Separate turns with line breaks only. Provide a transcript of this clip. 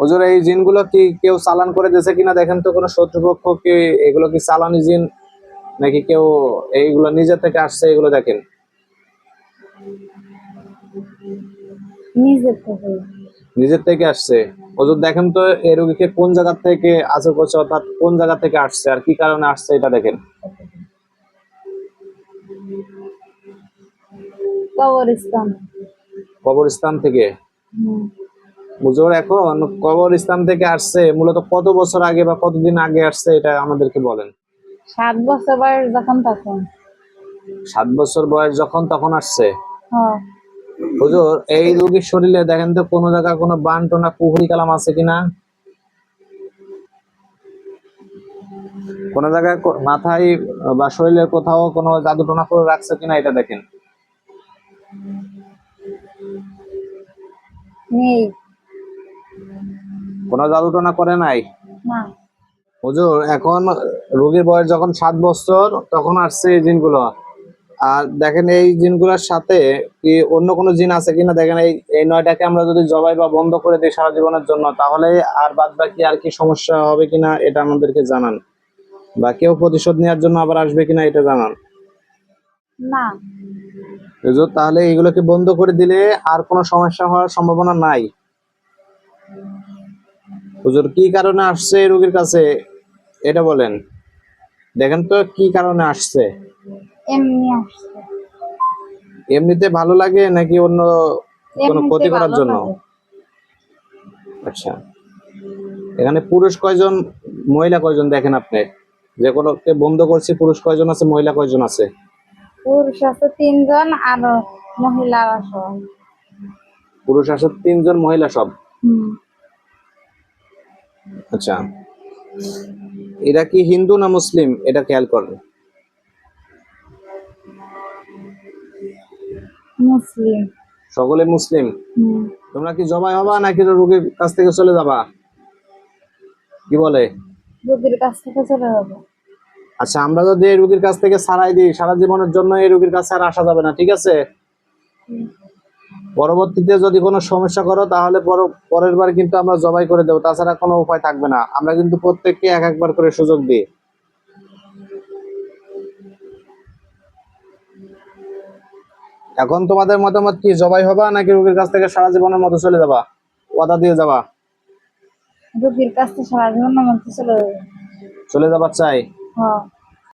হুজুর এই জিনগুলো কি কেউ চালান করে দিয়েছে কিনা দেখেন তো কোনো শত্রুপক্ষ কি এগুলো কি চালানি জিন নাকি কেউ এইগুলো নিজে থেকে আসছে এগুলো দেখেন?
নিজের থেকে।
আসছে। হুজুর দেখেন তো এই রোগীকে কোন জায়গা থেকে আসর করছে অর্থাৎ কোন জায়গা থেকে আসছে আর কি কারণে আসছে এটা দেখেন।
কবরস্থান।
কবরস্থান থেকে?
হুম।
হুজুর এখন কবরস্থান থেকে আসছে মূলত কত বছর আগে বা কতদিন আগে আসছে এটা আমাদেরকে বলেন।
সাত বছর বয়স যখন তখন।
সাত বছর বয়স যখন তখন আসছে?
হ্যাঁ।
হুজুর এই রোগীর শরীরে দেখেন তো কোনো জায়গায় কোনো বান টোনা পুহুরি কালাম আছে কিনা? কোন জায়গায় মাথায় বা শরীরের কোথাও কোনো জাদু টোনা করে রাখছে কিনা এটা দেখেন?
নেই।
কোনো জাদু টোনা করে নাই? হুজুর এখন রোগীর বয়স যখন সাত বছর তখন আসছে এই জিনগুলো। আর দেখেন এই জিনগুলোর সাথে কি অন্য কোনো জিন আছে কিনা? দেখেন এই এই নয়টাকে আমরা যদি জবাই বা বন্ধ করে দিই সারা জীবনের জন্য তাহলে আর বাদ বাকি আর কি সমস্যা হবে কিনা এটা আমাদেরকে জানান। বা কেউ প্রতিশোধ নেওয়ার জন্য আবার আসবে কিনা এটা জানান।
না।
হুজুর তাহলে এইগুলোকে বন্ধ করে দিলে আর কোনো সমস্যা হওয়ার সম্ভাবনা নাই। হুজুর কি কারণে আসছে রোগীর কাছে? এটা বলেন। দেখেন তো কি কারণে আসছে?
এমনি আসছে।
এমনিতে ভালো লাগে নাকি অন্য কোনো ক্ষতি করার জন্য? আচ্ছা। এখানে পুরুষ কয়জন মহিলা কয়জন দেখেন আপনি? যে কোনো কে বন্ধ করছি পুরুষ কয়জন আছে মহিলা কয়জন আছে?
পুরুষ আছে তিনজন আর মহিলা আছে
পুরুষ আছে তিনজন মহিলা সব? আচ্ছা এরা কি হিন্দু না মুসলিম? এটা খেয়াল করেন।
মুসলিম।
সকলে মুসলিম? তোমরা কি জবাই হবা নাকি রোগীর কাছ থেকে চলে যাবা? কি বলে?
রোগীর কাছ থেকে চলে যাব।
আচ্ছা আমরা যদি এই রোগীর কাছ থেকে ছাড়াই দিই সারা জীবনের জন্য এই রোগীর কাছে আর আসা যাবে না ঠিক আছে? পরবর্তীতে যদি কোনো সমস্যা করো তাহলে পরের বার কিন্তু আমরা জবাই করে দেবো। তাছাড়া কোনো উপায় থাকবে না। আমরা কিন্তু প্রত্যেককে এক একবার করে সুযোগ দিই। এখন তোমাদের মতামত কি? জবাই হবা নাকি রোগীর কাছ থেকে সারা জীবনের মতো চলে যাবা? ওয়াদা দিয়ে যাবা।
রোগীর কাছ থেকে সারা জীবন মধ্যে চলে যাব।
চলে যাবার চাই?
হ্যাঁ।